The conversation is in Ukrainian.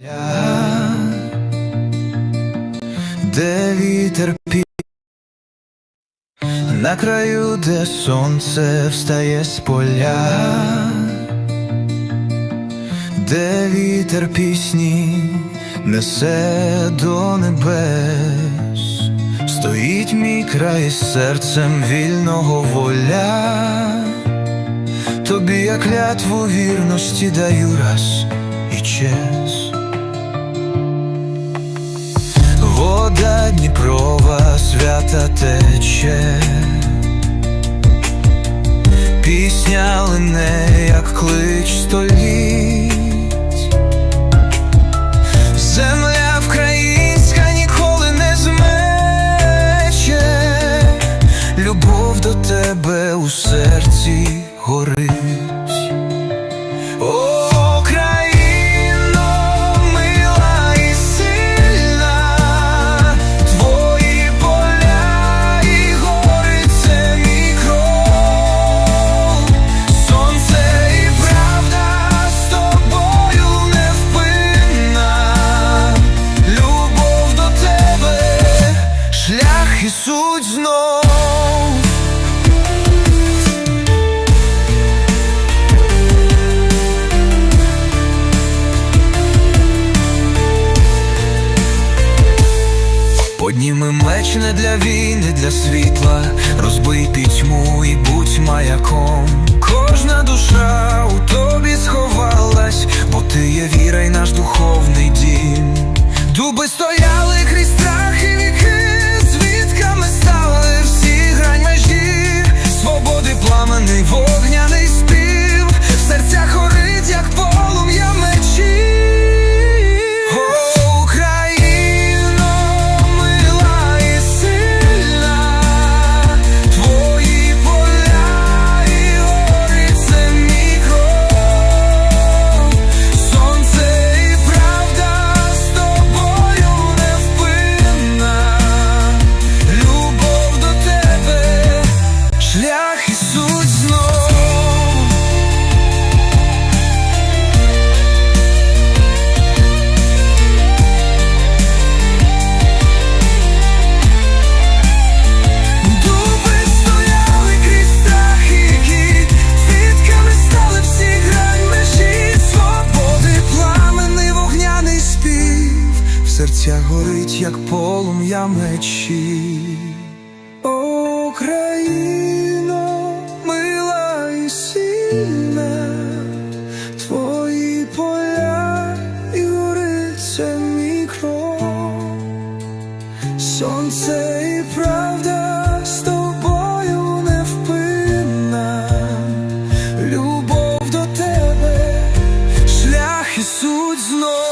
Я, де вітер пі на краю, де сонце встає з поля, де вітер пісні несе до небес, стоїть мій край серцем вільного воля. Тобі я клятву вірності даю раз і чес. Вода Дніпрова свята тече, пісня лине, як клич століть. Не для війни, для світла, розбий пітьму і будь маяком. Кожна душа у тобі сховалась, бо ти є віра й Серця горить, як полум'я мечі. Україно, мила і сильна, твої поля і гориться мій кров, сонце і правда з тобою невпинна, любов до тебе, шлях і суть знов.